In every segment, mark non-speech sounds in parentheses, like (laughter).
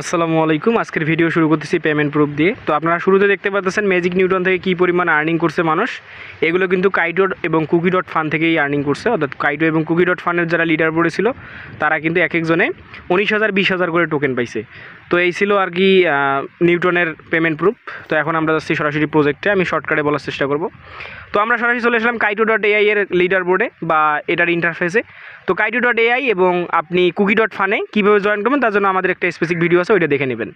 আসসালামু আলাইকুম। আজকের ভিডিও শুরু করতেছি পেমেন্ট প্রুফ দিয়ে। তো আপনারা শুরুতে দেখতে পাচ্ছেন ম্যাজিক নিউটন থেকে কী পরিমাণ আর্নিং করছে মানুষ। এগুলো কিন্তু কাইটো এবং কুকি ডট ফান থেকেই আর্নিং করছে। অর্থাৎ কাইডো এবং কুকি ডট ফানের যারা লিডার পড়েছিল তারা কিন্তু এক একজনে উনিশ হাজার, বিশ হাজার করে টোকেন পাইছে। তো এই ছিল আর কি নিউটনের পেমেন্ট প্রুফ তো এখন আমরা যাচ্ছি সরাসরি প্রজেক্টে আমি শর্টকাটে বলার চেষ্টা করব। তো আমরা সরাসরি চলে আসলাম কাইটো ডট এআই এর লিডার বোর্ডে বা এটার ইন্টারফেসে তো কাইটো ডট এআই এবং আপনি কুকি ডট ফানে কীভাবে জয়েন করবেন, তার জন্য আমাদের একটা স্পেসিফিক ভিডিও আছে, ওইটা দেখে নেবেন।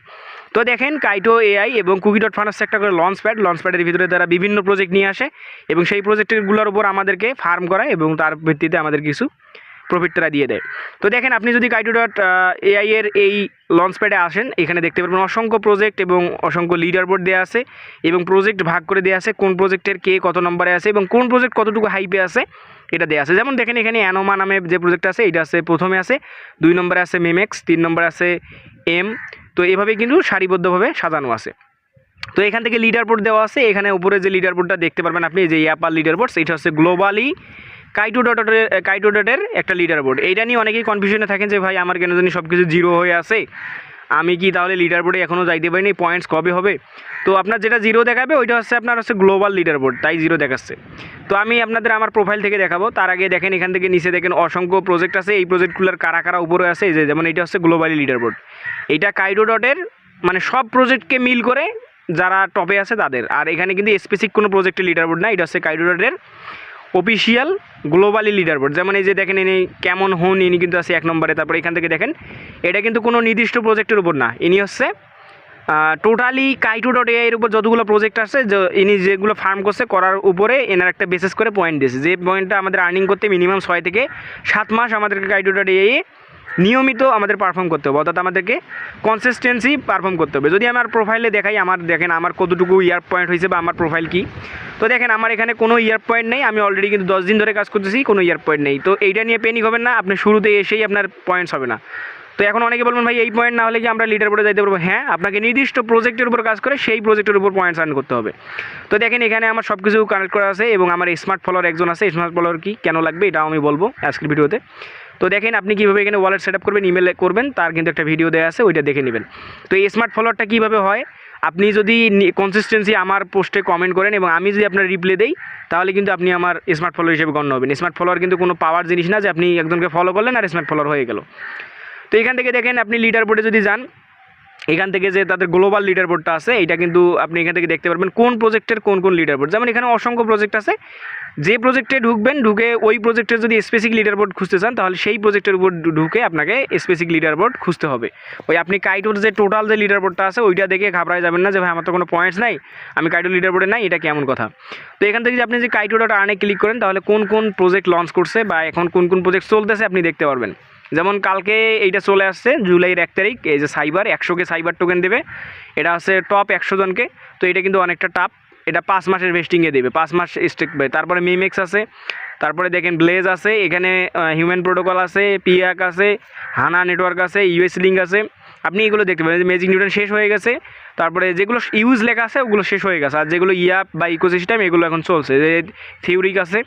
তো দেখেন কাইটো এআই এবং কুকি ডট ফান হচ্ছে একটা করে লঞ্চ প্যাড লঞ্চ প্যাডের ভিতরে তারা বিভিন্ন প্রজেক্ট নিয়ে আসে এবং সেই প্রজেক্টগুলোর উপর আমাদেরকে ফার্ম করায় এবং তার ভিত্তিতে আমাদের কিছু প্রফিট দিয়ে দেয়। তো দেখেন, আপনি যদি কাইটো ডট এআই এর এই লঞ্চ প্যাডে আসেন, এখানে দেখতে পারবেন অসংখ্য প্রজেক্ট এবং অসংখ্য লিডার বোর্ড দেওয়া আছে এবং প্রজেক্ট ভাগ করে দেওয়া আছে, কোন প্রজেক্টের কে কত নম্বরে আছে এবং কোন প্রজেক্ট কতটুকু হাইপে আছে এটা দেওয়া আছে। যেমন দেখেন, এখানে অ্যানোমা নামে যে প্রজেক্ট আছে, এটা আছে প্রথমে আছে, দুই নম্বরে আছে মেমেক্স তিন নম্বরে আছে এম তো এভাবে কিন্তু সারিবদ্ধভাবে সাজানো আছে। তো এখান থেকে লিডার বোর্ড দেওয়া আছে, এখানে উপরে যে লিডার বোর্ডটা দেখতে পারবেন আপনি যে অ্যাপার লিডার বোর্ড সেটা হচ্ছে গ্লোবালি কাইটো ডটের কাইটো ডটের একটা লিডার বোর্ড এইটা নিয়ে অনেকেই কনফিউশনে থাকেন যে, ভাই, আমার কেন জানি সব কিছু জিরো হয়ে আছে। আমি কি তাহলে লিডার বোর্ডে এখনও যাইতে পারিনি? পয়েন্টস কবে হবে? তো আপনার যেটা জিরো দেখাবে, ওইটা হচ্ছে আপনার হচ্ছে গ্লোবাল লিডার বোর্ড তাই জিরো দেখাচ্ছে। তো আমি আপনাদের আমার প্রোফাইল থেকে দেখাবো। তার আগে দেখেন, এখান থেকে নিচে দেখেন অসংখ্য প্রজেক্ট আছে। এই প্রজেক্টগুলোর কারা কারা উপরে আছে? যে, যেমন এটা হচ্ছে গ্লোবালি লিডার বোর্ড এইটা কাইডো ডটের মানে সব প্রজেক্টকে মিল করে যারা টপে আছে তাদের। আর এখানে কিন্তু স্পেসিফিক কোনো প্রজেক্টের লিডার বোর্ড না। এটা হচ্ছে কাইডো ডটের অফিসিয়াল গ্লোবালি লিডার বোর্ড যেমন এই যে দেখেন ইনি কেমন হন, ইনি কিন্তু আছে এক নম্বরে। তারপরে এখান থেকে দেখেন, এটা কিন্তু কোনো নির্দিষ্ট প্রজেক্টের উপর না। ইনি হচ্ছে টোটালি কাইটু ডট এআইয়ের উপর যতগুলো প্রজেক্ট যে, ইনি যেগুলো ফার্ম করছে, করার উপরে এনার একটা বেসিস করে পয়েন্ট দিয়েছে। যে পয়েন্টটা আমাদের আর্নিং করতে মিনিমাম ছয় থেকে সাত মাস আমাদেরকে কাইটু ডট এ নিয়মিত আমাদের পারফর্ম করতে হবে, অর্থাৎ আমাদেরকে কনসিস্টেন্সি পারফর্ম করতে হবে। যদি আমার প্রোফাইলে দেখাই, আমার দেখেন আমার কতটুকু ইয়ার পয়েন্ট হয়েছে বা আমার প্রোফাইল কি? তো দেখেন আমার এখানে কোনো ইয়ার পয়েন্ট নেই, আমি অলরেডি কিন্তু দশ দিন ধরে কাজ করতেছি, কোনো ইয়ার পয়েন্ট নেই। তো এইটা নিয়ে পেনিক হবেন না, আপনি শুরুতে এসেই আপনার পয়েন্টস হবে না। তো এখন অনেকে বলবেন, ভাই, এই পয়েন্ট না হলে কি আমরা লিডার বোর্ডে যাইতে পারব? হ্যাঁ আপনাকে নির্দিষ্ট প্রজেক্টের উপর কাজ করে সেই প্রজেক্টের উপর পয়েন্টস আর্ন করতে হবে। তো দেখেন এখানে আমার সব কিছু কানেক্ট করা আছে এবং আমার স্মার্ট ফলোয়ার একজন আছে স্মার্ট ফলোয়ার কি, কেন লাগবে, এটাও আমি বলব আজকের ভিডিওতে। তো দেখেন আপনি কীভাবে এখানে ওয়ালেট সেট করবেন ইমেল করবেন, তার কিন্তু একটা ভিডিও দেওয়া আছে, ওইটা দেখে নেবেন। তো এই স্মার্ট ফলোয়ারটা কীভাবে হয়? আপনি যদি কনসিস্টেন্সি আমার পোস্টে কমেন্ট করেন এবং আমি যদি আপনার রিপ্লে দেই, তাহলে কিন্তু আপনি আমার স্মার্ট ফলোয়ার হিসেবে গণ্য হবেন। স্মার্ট ফলোয়ার কিন্তু কোনো পাওয়ার জিনিস না যে আপনি একজনকে ফলো করলেন আর স্মার্ট ফলোয়ার হয়ে গেল। তো এখান থেকে দেখেন আপনি লিডার বোর্ডে যদি যান এখান থেকে যে তাদের গ্লোবাল লিডার বোর্ডটা আছে এটা কিন্তু আপনি এখান থেকে দেখতে পারবেন কোন প্রজেক্টের কোন কোন লিডার বোর্ড যেমন এখানে অসংখ্য প্রজেক্ট আছে। যে প্রজেক্টে ঢুকবেন, ঢুকে ওই প্রজেক্টের যদি স্পেসিক লিডার বোর্ড খুঁজতে চান, তাহলে সেই প্রজেক্টের উপর ঢুকে আপনাকে স্পেসিক লিডার বোর্ড খুঁজতে হবে। ওই আপনি কাইটোর যে টোটাল যে লিডার বোর্ডটা আছে, ওইটা দেখে ঘাবড়ায় যাবেন না যে, ভাই, আমার তো কোনো পয়েন্টস নাই, আমি কাইটো লিডার বোর্ডে নাই, এটা কেমন কথা? তো এখান থেকে যদি আপনি যে কাইটো ডট আর্নে ক্লিক করেন, তাহলে কোন কোন প্রজেক্ট লঞ্চ করছে বা এখন কোন কোন প্রজেক্ট চলতেছে আপনি দেখতে পারবেন। যেমন কালকে এইটা চলে আসছে, জুলাইয়ের এক তারিখ, এই যে সাইবার, একশোকে সাইবার টোকেন দেবে। এটা আছে টপ একশো জনকে, তো এটা কিন্তু অনেকটা টাপ এটা পাঁচ মাসের ভেস্টিংয়ে দেবে, পাঁচ মাস স্টেক তারপরে মিমেক্স আছে তারপরে দেখেন ব্লেজ আছে, এখানে হিউম্যান প্রোটোকল আছে পিয়াক আছে হানা নেটওয়ার্ক আছে ইউএস লিঙ্ক আছে। আপনি এগুলো দেখতে পাবেন ম্যাজিক নিউটন শেষ হয়ে গেছে। তারপরে যেগুলো ইউজ লেখা আছে, ওগুলো শেষ হয়ে গেছে। আর যেগুলো ইয়াপ বা ইকোসিস্টেম এগুলো এখন চলছে। যে থিওরিক আছে।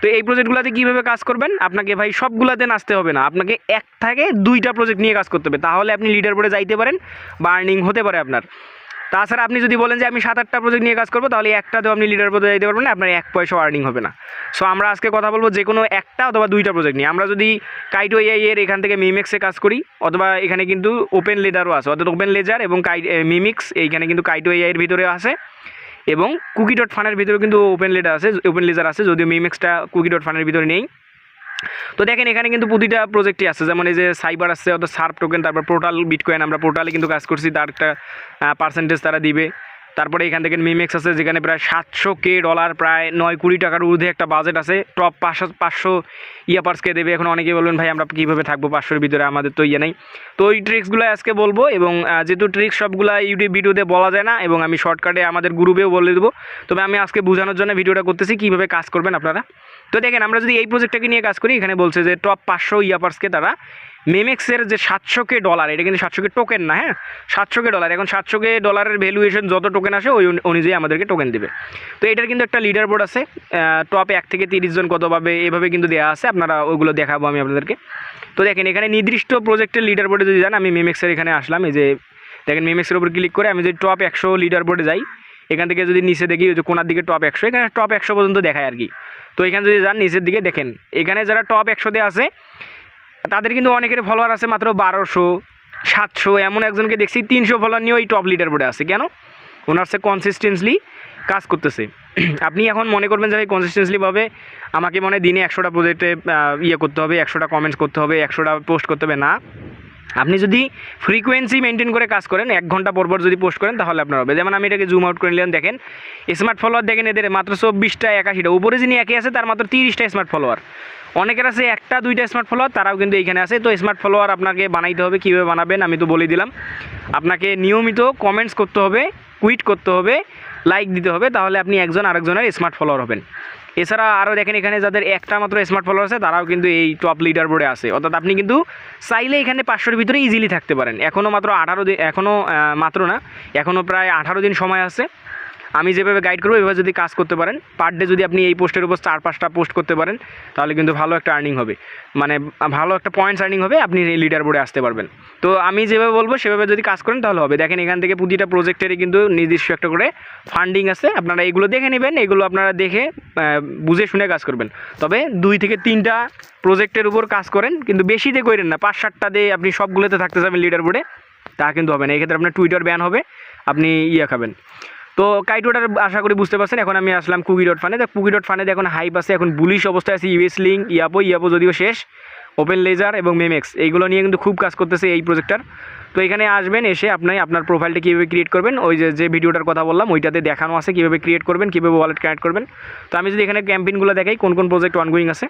তো এই প্রজেক্টগুলোতে কীভাবে কাজ করবেন? আপনাকে ভাই সবগুলোতে নাচতে হবে না। আপনাকে এক থেকে দুইটা প্রজেক্ট নিয়ে কাজ করতে হবে। তাহলে আপনি লিডার বোর্ডে যাইতে পারেন, বা আর্নিং হতে পারে আপনার। তাছাড়া আপনি যদি বলেন যে আমি সাত, আটটা প্রজেক্ট নিয়ে কাজ করব, তাহলে একটাতেও আপনি লিডার বোর্ডে যাইতে পারবেন না, আপনার এক পয়সাও আর্নিং হবে না। সো আমরা আজকে কথা বলব যে কোনো একটা অথবা দুইটা প্রজেক্ট নিয়ে। আমরা যদি কাইটো এআই এর এখান থেকে মিমিক্সে কাজ করি, অথবা এখানে কিন্তু ওপেন লেজারও আছে, অর্থাৎ ওপেন লেজার এবং কাই মিমিক্স এইখানে কিন্তু কাইটো এআই এর ভিতরে আছে। এবং কুকি ডট ফানের ভিতরে কিন্তু ওপেন লেটার আছে ওপেন লেজার আছে, যদিও মিমিক্সটা কুকি ডট ফানের ভিতরে নেই। তো দেখেন, এখানে কিন্তু প্রতিটা প্রজেক্টই আছে। যেমন এই যে সাইবার আছে অর্থাৎ সার্প টোকেন তারপর পোর্টাল বিটকয়েন আমরা পোর্টালে কিন্তু কাজ করছি। তার একটা পার্সেন্টেজ তারা দিবে। তারপরে এখান থেকে মিমেক্স আছে, যেখানে প্রায় সাতশো কে ডলার প্রায় নয় কুড়ি টাকার ঊর্ধ্বে একটা বাজেট আছে। টপ পাঁচশো পাঁচশো ইয়াপার্সকে দেবে। এখন অনেকেই বলবেন, ভাই, আমরা কীভাবে থাকব পাঁচশোর ভিতরে? আমাদের তো ইয়ে নেই। তো ওই ট্রিক্সগুলো আজকে বলব এবং যেহেতু ট্রিক্স সবগুলো ইউটিউব ভিডিওতে বলা যায় না এবং আমি শর্টকাটে আমাদের গ্রুপেও বলে দেবো, তবে আমি আজকে বোঝানোর জন্য ভিডিওটা করতেছি। কীভাবে কাজ করবেন আপনারা? তো দেখেন, আমরা যদি এই প্রজেক্টটাকে নিয়ে কাজ করি, এখানে বলছে যে টপ পাঁচশো ইয়াপার্সকে তারা মেমেক্সের যে সাতশো কে ডলার এটা কিন্তু সাতশো কে টোকেন না হ্যাঁ? সাতশো কে ডলার এখন সাতশো কে ডলারের ভ্যালুয়েশন যত টোকেন আসে, ওই অনুযায়ী আমাদেরকে টোকেন দেবে। তো এটার কিন্তু একটা লিডার বোর্ড আছে টপে এক থেকে তিরিশ জন কত পাবে, এভাবে কিন্তু দেওয়া আছে, আপনারা ওইগুলো দেখাবো আমি আপনাদেরকে। তো দেখেন, এখানে নির্দিষ্ট প্রজেক্টের লিডার বোর্ডে যদি যান, আমি মেমেক্সের এখানে আসলাম, এই যে দেখেন মেমেক্সের উপর ক্লিক করে আমি যদি টপ একশো লিডার বোর্ডে যাই, এখান থেকে যদি নিচে দেখি, ওই যে কোনার দিকে টপ একশো, এখানে টপ একশো পর্যন্ত দেখায় আর কি। তো এখানে যদি যান, নিচের দিকে দেখেন। এখানে যারা টপ একশোতে আছে, তাদের কিন্তু অনেকের ফলোয়ার আছে মাত্র বারোশো, সাতশো, এমন একজনকে দেখছি, তিনশো ফলোয়ার নিয়ে ওই টপ লিডার বোর্ডে আছে। কেন? ওনার সে কনসিস্টেন্সলি কাজ করতেছে। (clears throat) আপনি এখন মনে করবেন যে ভাই কনসিস্টেন্সলিভাবে আমাকে মনে দিনে একশোটা প্রজেক্টে ইয়ে করতে হবে, একশোটা কমেন্টস করতে হবে, একশোটা পোস্ট করতে হবে। না। আপনি যদি ফ্রিকোয়েন্সি মেনটেন করে কাজ করেন, এক ঘণ্টা পর পর যদি পোস্ট করেন, তাহলে আপনার হবে। যেমন আমি এটাকে জুম আউট করে নিলাম, দেখেন স্মার্ট ফলোয়ার দেখেন এদের মাত্র চব্বিশটা একাশিটা। উপরে যিনি একে আছে, তার মাত্র তিরিশটা স্মার্ট ফলোয়ার অনেকের আছে একটা, দুইটা স্মার্ট ফলোয়ার তারাও কিন্তু এইখানে আছে। তো স্মার্ট ফলোয়ার আপনাকে বানাইতে হবে, কীভাবে বানাবেন, আমি তো বলে দিলাম। আপনাকে নিয়মিত কমেন্টস করতে হবে কুইট করতে হবে লাইক দিতে হবে, তাহলে আপনি একজন আরেকজনের স্মার্ট ফলোয়ার হবেন। এছাড়া আরও দেখেন এখানে যাদের একটা মাত্র স্মার্ট ফলোয়ার আছে, তারাও কিন্তু এই টপ লিডার বোর্ডে আছে। অর্থাৎ আপনি কিন্তু চাইলে এখানে পাঁচশোর ভিতরে ইজিলি থাকতে পারেন। এখনও মাত্র আঠারো দিন এখনও মাত্র না এখনও প্রায় আঠারো দিন সময় আছে। আমি যেভাবে গাইড করব, এভাবে যদি কাজ করতে পারেন পার ডে যদি আপনি এই পোস্টের উপর চার, পাঁচটা পোস্ট করতে পারেন, তাহলে কিন্তু ভালো একটা আর্নিং হবে। মানে ভালো একটা পয়েন্টস আর্নিং হবে, আপনি লিডার বোর্ডে আসতে পারবেন। তো আমি যেভাবে বলব, সেভাবে যদি কাজ করেন, তাহলে হবে। দেখেন, এখান থেকে প্রতিটা প্রজেক্টেরই কিন্তু নির্দিষ্ট একটা করে ফান্ডিং আছে। আপনারা এগুলো দেখে নেবেন, এগুলো আপনারা দেখে বুঝে শুনে কাজ করবেন। তবে দুই থেকে তিনটা প্রজেক্টের উপর কাজ করেন, কিন্তু বেশিতে করেন না। পাঁচ, সাতটা দিয়ে আপনি সবগুলোতে থাকতে যাবেন লিডার বোর্ডে তা কিন্তু হবে না। এক্ষেত্রে আপনার টুইটার ব্যান হবে, আপনি ইয়ে খাবেন। তো কাইটোটার আশা করি বুঝতে পারছেন, এখন আমি আসলাম কুকি ডট ফানে কুকি ডট ফানে এখন হাইপ আছে, এখন বুলিশ অবস্থায় আছে ইউএস লিঙ্ক ইয়াপো ইয়াপো যদিও শেষ। ওপেন লেজার এবং মেমেক্স এইগুলো নিয়ে কিন্তু খুব কাজ করতেছে এই প্রজেক্টটার তো এখানে আসবেন, এসে আপনি আপনার প্রোফাইলটা কীভাবে ক্রিয়েট করবেন, ওই যে যে ভিডিওটার কথা বললাম, ওইটাতে দেখানো আছে কীভাবে ক্রিয়েট করবেন, কীভাবে ওয়ালেট কানেক্ট করবেন। তো আমি যদি এখানে ক্যাম্পেইনগুলো দেখাই, কোন কোন প্রজেক্ট অনগোয়িং আছে।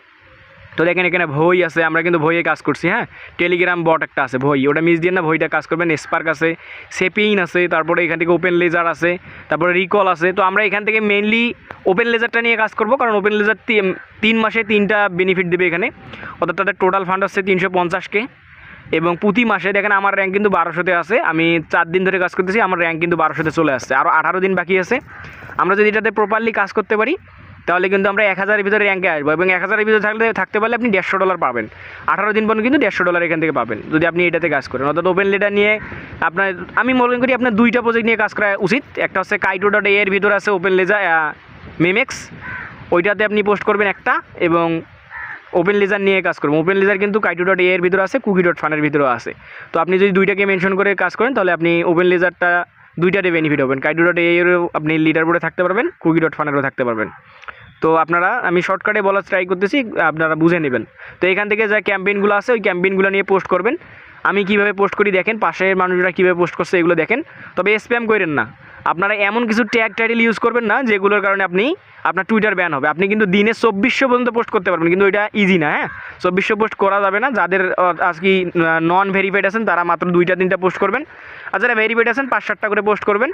তো দেখেন এখানে ভই আছে, আমরা কিন্তু ভইয়ে কাজ করছি হ্যাঁ? টেলিগ্রাম বট একটা আছে, ভই। ওটা মিস দিয়ে না ভইটা কাজ করবেন স্পার্ক আছে সেপিন আছে, তারপরে এখান থেকে ওপেন লেজার আছে, তারপরে রিকল আছে। তো আমরা এখান থেকে মেনলি ওপেন লেজারটা নিয়ে কাজ করব, কারণ ওপেন লেজার তিন মাসে তিনটা বেনিফিট দেবে এখানে। অর্থাৎ তাদের টোটাল ফান্ড হচ্ছে তিনশো পঞ্চাশকে এবং প্রতি মাসে দেখেন আমার র্যাঙ্ক কিন্তু বারোশোতে আছে। আমি চার দিন ধরে কাজ করতেছি, আমার র্যাঙ্ক কিন্তু বারোশোতে চলে আসছে। আরও আঠারো দিন বাকি আছে। আমরা যদি এটাতে প্রপারলি কাজ করতে পারি তাহলে কিন্তু আমরা এক হাজারের ভিতরে র্যাঙ্কে আসব এবং এক হাজারের ভিতরে থাকলে থাকতে পারলে আপনি দেড়শো ডলার পাবেন। আঠারো দিন পর্যন্ত কিন্তু দেড়শো ডলার এখান থেকে পাবেন, যদি আপনি এটাতে কাজ করেন। অর্থাৎ ওপেন লেটার নিয়ে আপনার, আমি মনে করি আপনার দুইটা প্রজেক্ট নিয়ে কাজ করা উচিত। একটা হচ্ছে কাইটো ডট এর ভিতরে আছে ওপেন লেজার মেমেক্স ওইটাতে আপনি পোস্ট করবেন একটা এবং ওপেন লেজার নিয়ে কাজ করবেন। ওপেন লেজার কিন্তু কাইটু ডট এর ভিতরে আছে কুকি ডট ফানের ভিতরেও আছে। তো আপনি যদি দুইটাকে মেনশন করে কাজ করেন, তাহলে আপনি ওপেন লেজারটা দুইটাতে বেনিফিট হবেন। কাইটো ডট এরও আপনি লিডার বোর্ডে থাকতে পারবেন কুকি ডট ফানেরও থাকতে পারবেন। তো আপনারা, আমি শর্টকাটে বলার ট্রাই করতেছি, আপনারা বুঝে নেবেন। তো এখান থেকে যা ক্যাম্পেইনগুলো আছে, ওই ক্যাম্পেইনগুলো নিয়ে পোস্ট করবেন। আমি কীভাবে পোস্ট করি দেখেন, পাশের মানুষরা কীভাবে পোস্ট করছে, এগুলো দেখেন। তবে স্প্যাম করেন না। আপনারা এমন কিছু ট্যাগ টাইটেল ইউজ করবেন না, যেগুলোর কারণে আপনি, আপনার টুইটার ব্যান হবে। আপনি কিন্তু দিনে চব্বিশশো পর্যন্ত পোস্ট করতে পারবেন, কিন্তু এটা ইজি না হ্যাঁ? চব্বিশশো পোস্ট করা যাবে না। যাদের আজকে নন ভেরিফাইড আছেন, তারা মাত্র দুইটা, তিনটা পোস্ট করবেন। আর যারা ভেরিফাইড আছেন, পাঁচ, সাতটা করে পোস্ট করবেন।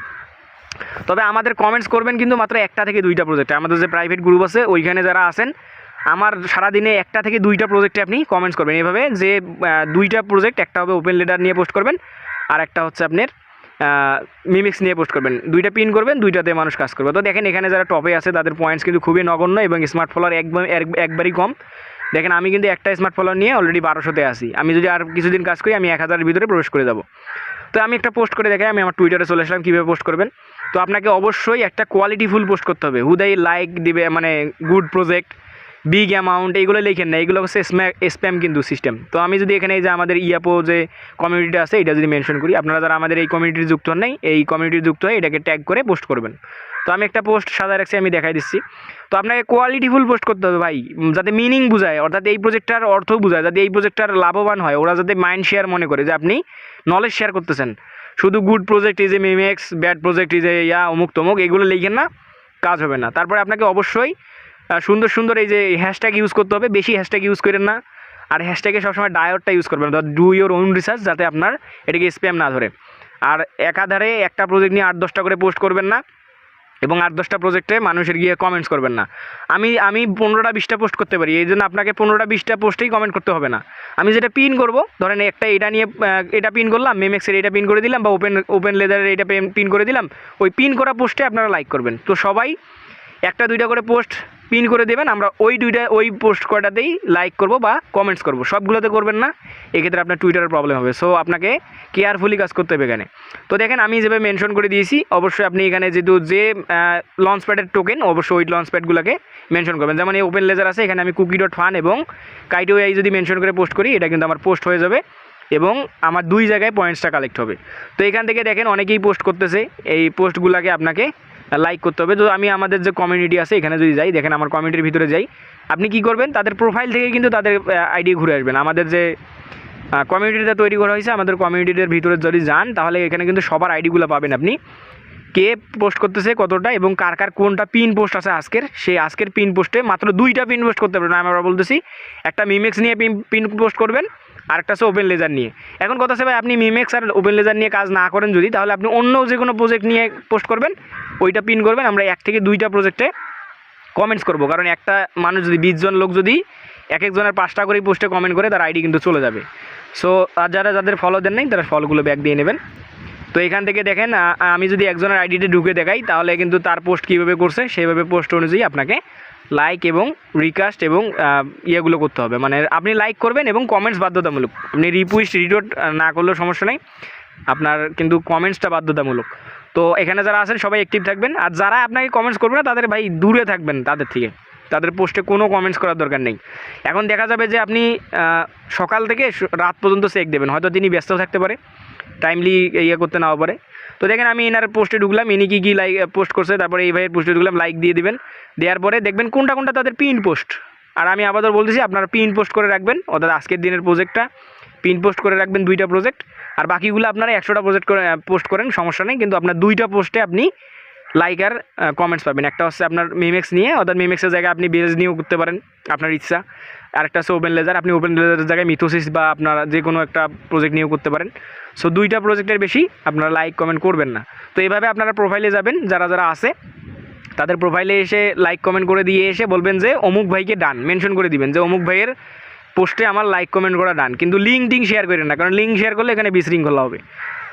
তবে আমাদের কমেন্টস করবেন কিন্তু মাত্র একটা থেকে দুইটা প্রজেক্টে আমাদের যে প্রাইভেট গ্রুপ আছে, ওইখানে যারা আছেন, আমার সারাদিনে একটা থেকে দুইটা প্রজেক্টে আপনি কমেন্টস করবেন। এভাবে যে দুইটা প্রজেক্ট একটা হবে ওপেন লেটার নিয়ে পোস্ট করবেন, আর একটা হচ্ছে আপনার মিমিক্স নিয়ে পোস্ট করবেন। দুইটা পিন করবেন, দুইটাতে মানুষ কাজ করবে। তো দেখেন, এখানে যারা টপে আছে, তাদের পয়েন্টস কিন্তু খুবই নগণ্য এবং স্মার্ট ফলোয়ার একবার এক- একবারই কম। দেখেন, আমি কিন্তু একটা স্মার্ট ফলোয়ার নিয়ে অলরেডি বারোশোতে আসি আমি যদি আর কিছুদিন কাজ করি, আমি এক হাজারের ভিতরে প্রবেশ করে যাব। তো আমি একটা পোস্ট করে দেখাই, আমি আমার টুইটারে চলে আসলাম, কীভাবে পোস্ট করবেন। তো আপনাকে অবশ্যই একটা কোয়ালিটিফুল পোস্ট করতে হবে। হুদাই লাইক দিবে মানে গুড প্রজেক্ট বিগ অ্যামাউন্ট এইগুলো লিখেন না। এইগুলো হচ্ছে স্প্যাম কিন্তু সিস্টেম তো আমি যদি এখানে যে আমাদের ইয়াপো যে কমিউনিটি আছে, এটা যদি মেনশন করি, আপনারা যারা আমাদের এই কমিউনিটির যুক্ত নাই, এই কমিউনিটির যুক্ত হয়ে এটাকে ট্যাগ করে পোস্ট করবেন। তো আমি একটা পোস্ট সাজায় রাখছি, আমি দেখাই দিচ্ছি। তো আপনাকে কোয়ালিটিফুল পোস্ট করতে হবে ভাই, যাতে মিনিং বোঝায়, অর্থাৎ এই প্রজেক্টটার অর্থ বোঝায়, যাতে এই প্রজেক্টটার লাভবান হয়, ওরা যাতে মাইন্ড শেয়ার মনে করে যে আপনি নলেজ শেয়ার করতেছেন। শুধু good project is a memex bad project is a yeah, অমুক তমুক, এগুলো লিখেন না, কাজ হবে না। তারপরে আপনাকে অবশ্যই সুন্দর সুন্দর এই যে হ্যাশট্যাগ ইউজ করতে হবে, বেশি হ্যাশট্যাগ ইউজ করেন না, আর হ্যাশট্যাগে সবসময় ডায়োডটা ইউজ করবেন, অর্থাৎ ডু ইউর ওন রিসার্চ যাতে আপনার এটাকে স্প্যাম না ধরে। আর একাধারে একটা প্রজেক্ট নিয়ে আট দশটা করে পোস্ট করবেন না এবং আট দশটা প্রজেক্টে মানুষের গিয়ে কমেন্টস করবেন না। আমি আমি পনেরোটা, বিশটা পোস্ট করতে পারি, এই জন্য আপনাকে পনেরোটা, বিশটা পোস্টেই কমেন্ট করতে হবে না। আমি যেটা পিন করব, ধরেন একটা এটা নিয়ে এটা পিন করলাম মেমেক্সের এটা পিন করে দিলাম, বা ওপেন ওপেন লেদারের এটা পিন করে দিলাম, ওই পিন করা পোস্টে আপনারা লাইক করবেন। তো সবাই একটা, দুইটা করে পোস্ট পিন করে দেবেন, আমরা ওই দুইটা, ওই পোস্ট কয়টাতেই লাইক করব বা কমেন্টস করব। সবগুলোতে করবেন না, এক্ষেত্রে আপনার টুইটারের প্রবলেম হবে। সো আপনাকে কেয়ারফুলি কাজ করতে হবে এখানে। তো দেখেন, আমি যেভাবে মেনশন করে দিয়েছি, অবশ্যই আপনি এখানে যেহেতু যে লঞ্চ প্যাডের টোকেন অবশ্যই ওই লঞ্চ প্যাডগুলোকে মেনশন করবেন। যেমন এই ওপেন লেজার আছে, এখানে আমি কুকি ডট ফান এবং কাইটো আই যদি মেনশন করে পোস্ট করি, এটা কিন্তু আমার পোস্ট হয়ে যাবে এবং আমার দুই জায়গায় পয়েন্টসটা কালেক্ট হবে। তো এখান থেকে দেখেন, অনেকেই পোস্ট করতেছে, এই পোস্টগুলোকে আপনাকে লাইক করতে হবে। তো আমি আমাদের যে কমিউনিটি আছে, এখানে যদি যাই, দেখেন আমার কমিউনিটির ভিতরে যাই। আপনি কি করবেন, তাদের প্রোফাইল থেকে কিন্তু তাদের আইডি ঘুরে আসবেন। আমাদের যে কমিউনিটিটা তৈরি করা হয়েছে, আমাদের কমিউনিটির ভিতরে যদি যান, তাহলে এখানে কিন্তু সবার আইডিগুলো পাবেন আপনি। কে পোস্ট করতেছে, কতটা, এবং কার কার কোনটা পিন পোস্ট আছে আজকের, সেই আজকের পিন পোস্টে মাত্র দুইটা পিন পোস্ট করতে পারবেন। আমি আবার বলতেছি, একটা মিমেক্স নিয়ে পিন পিন পোস্ট করবেন আর একটা হচ্ছে ওপেন লেজার নিয়ে। এখন কথা ভাই, আপনি মিমেক্স আর ওপেন লেজার নিয়ে কাজ না করেন যদি, তাহলে আপনি অন্য যে কোনো প্রজেক্ট নিয়ে পোস্ট করবেন, ওইটা পিন করবেন, আমরা এক থেকে দুইটা প্রজেক্টে কমেন্টস করব। কারণ একটা মানুষ যদি, বিশ জন লোক যদি এক একজনের পাঁচটা করে পোস্টে কমেন্ট করে, তার আইডি কিন্তু চলে যাবে। সো আর যারা যাদের ফলো দেন নাই, তারা ফলগুলো ব্যাক দিয়ে নেবেন। তো এখান থেকে দেখেন আমি যদি একজনের আইডিতে ঢুকে দেখাই, তাহলে কিন্তু তার পোস্ট কীভাবে করছে, সেইভাবে পোস্ট অনুযায়ী আপনাকে লাইক এবং রিকাস্ট এবং ইয়েগুলো করতে হবে। মানে আপনি লাইক করবেন এবং কমেন্টস বাধ্যতামূলক। আপনি রিপুইস্ট রিডোট না করলেও সমস্যা নেই। আপনার কিন্তু কমেন্টসটা বাধ্যতামূলক। তো এখানে যারা আছেন, সবাই অ্যাক্টিভ থাকবেন। আর যারা আপনাকে কমেন্টস করবে না, তাদের ভাই দূরে থাকবেন তাদের থেকে। তাদের পোস্টে কোনো কমেন্টস করার দরকার নেই। এখন দেখা যাবে যে আপনি সকাল থেকে রাত পর্যন্ত চেক দেবেন। হয়তো তিনি ব্যস্ত থাকতে পারে। টাইমলি ইয়ে করতে নাও পারে। তো দেখেন আমি এনার পোস্টে ঢুকলাম, ইনি কী কী লাইক পোস্ট করছে, তারপরে এই ভাইয়ের পোস্টে ঢুকলাম লাইক দিয়ে দিবেন। দেওয়ার পরে দেখবেন কোনটা কোনটা তাদের পিন পোস্ট আর আমি আবারও বলতেছি, আপনারা পিন পোস্ট করে রাখবেন, অর্থাৎ আজকের দিনের প্রজেক্টটা পিন পোস্ট করে রাখবেন দুইটা প্রজেক্ট আর বাকিগুলো আপনারা একশোটা প্রজেক্ট করে পোস্ট করেন, সমস্যা নেই, কিন্তু আপনার দুইটা পোস্টে আপনি লাইক আর কমেন্টস পাবেন। একটা হচ্ছে আপনার মিমেক্স নিয়ে, অর্থাৎ মিমেক্সের জায়গায় আপনি বেজ নিয়েও করতে পারেন, আপনার ইচ্ছা। আরেকটা হচ্ছে ওপেন লেজার আপনি ওপেন লেজারের জায়গায় মিথোসিস বা আপনার যে কোনো একটা প্রজেক্ট নিয়েও করতে পারেন। সো দুইটা প্রজেক্টের বেশি আপনারা লাইক কমেন্ট করবেন না। তো এইভাবে আপনারা প্রোফাইলে যাবেন, যারা যারা আছে, তাদের প্রোফাইলে এসে লাইক কমেন্ট করে দিয়ে এসে বলবেন যে, অমুক ভাইকে ডান মেনশন করে দিবেন যে, অমুক ভাইয়ের পোস্টে আমার লাইক কমেন্ট করা ডান। কিন্তু লিঙ্ক টিঙ্ক শেয়ার করেন না, কারণ লিঙ্ক শেয়ার করলে এখানে বিশৃঙ্খলা হবে।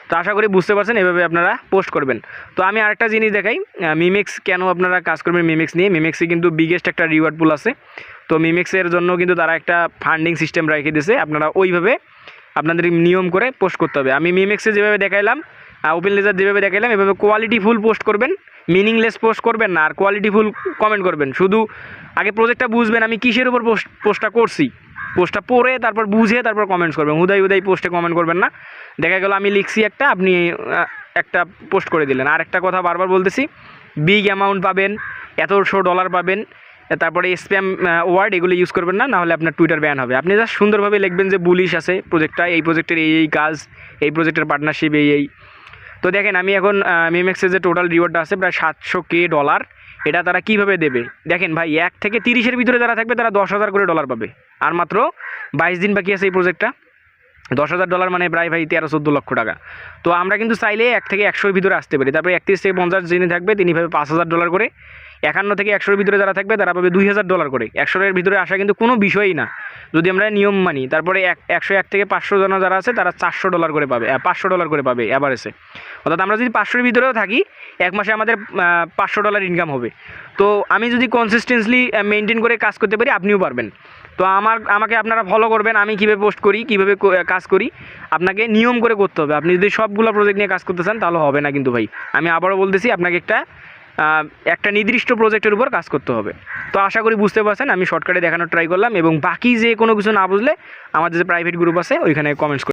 তো আশা করি বুঝতে পারছেন, এভাবে আপনারা পোস্ট করবেন। তো আমি আরেকটা জিনিস দেখাই মিমেক্স কেন আপনারা কাজ করবেন মিমেক্স নিয়ে? মিমেক্সে কিন্তু বিগেস্ট একটা রিওয়ার্ড পুল আছে। তো মিমেক্সের জন্য কিন্তু তারা একটা ফান্ডিং সিস্টেম রেখে দিয়েছে। আপনারা ওইভাবে আপনাদের নিয়ম করে পোস্ট করতে হবে। আমি মিমেক্সে যেভাবে দেখাইলাম ওপেন লেজার যেভাবে দেখাইলাম, এভাবে কোয়ালিটি ফুল পোস্ট করবেন মিনিংলেস পোস্ট করবেন না, আর কোয়ালিটি ফুল কমেন্ট করবেন। শুধু আগে প্রজেক্টটা বুঝবেন, আমি কিসের উপর পোস্ট পোস্টটা করছি। পোস্টটা পড়ে, তারপর বুঝে, তারপর কমেন্টস করবেন। হুদাই হুদাই পোস্টে কমেন্ট করবেন না। দেখা গেল, আমি লিখছি একটা, আপনি একটা পোস্ট করে দিলেন। আর একটা কথা বারবার বলতেছি বিগ অ্যামাউন্ট পাবেন, এত শো ডলার পাবেন তারপরে স্প্যাম ওয়ার্ড এগুলো ইউজ করবেন না, নাহলে আপনার টুইটার ব্যান হবে। আপনি জাস্ট সুন্দরভাবে লিখবেন যে বুলিশ আছে প্রজেক্টটা এই প্রজেক্টের এই এই কাজ, এই প্রজেক্টের পার্টনারশিপ এই এই। তো দেখেন, আমি এখন মিমেক্সের যে টোটাল রিওয়ার্ডটা আছে, প্রায় সাতশো কে ডলার এটা তারা কীভাবে দেবে? দেখেন ভাই, এক থেকে তিরিশের ভিতরে যারা থাকবে, তারা দশ হাজার করে ডলার পাবে। আর মাত্র বাইশ দিন বাকি আছে এই প্রজেক্টটা দশ হাজার ডলার মানে প্রায় ভাই তেরো চোদ্দ লক্ষ টাকা। তো আমরা কিন্তু চাইলে এক থেকে একশোর ভিতরে আসতে পারি। তারপরে একত্রিশ থেকে পঞ্চাশ যিনি থাকবে, তিনি পাবে পাঁচ হাজার ডলার করে একান্ন থেকে একশোর ভিতরে যারা থাকবে, তারা পাবে দুই হাজার ডলার করে। একশোর ভিতরে আসা কিন্তু কোনো বিষয়ই না। যদি আমরা নিয়ম মানি, তারপরে এক, একশো এক থেকে পাঁচশো জন যারা আছে, তারা চারশো ডলার করে পাবে পাঁচশো ডলার করে পাবে অ্যাভারেজে অর্থাৎ আমরা যদি পাঁচশোর ভিতরেও থাকি, এক মাসে আমাদের পাঁচশো ডলার ইনকাম হবে। তো আমি যদি কনসিস্টেন্সলি মেনটেন করে কাজ করতে পারি, আপনিও পারবেন। তো আমার, আমাকে আপনারা ফলো করবেন, আমি কীভাবে পোস্ট করি, কীভাবে কাজ করি, আপনাকে নিয়ম করে করতে হবে। আপনি যদি সবগুলো প্রজেক্ট নিয়ে কাজ করতে চান, তাহলে হবে না কিন্তু ভাই। আমি আবারও বলতেছি, আপনাকে একটা একটা নির্দিষ্ট প্রজেক্টের উপর কাজ করতে হবে। তো আশা করি বুঝতে পারছেন, আমি শর্টকাটে দেখানোর ট্রাই করলাম এবং বাকি যে কোনো কিছু না বুঝলে আমাদের যে প্রাইভেট গ্রুপ আছে, ওইখানে কমেন্টস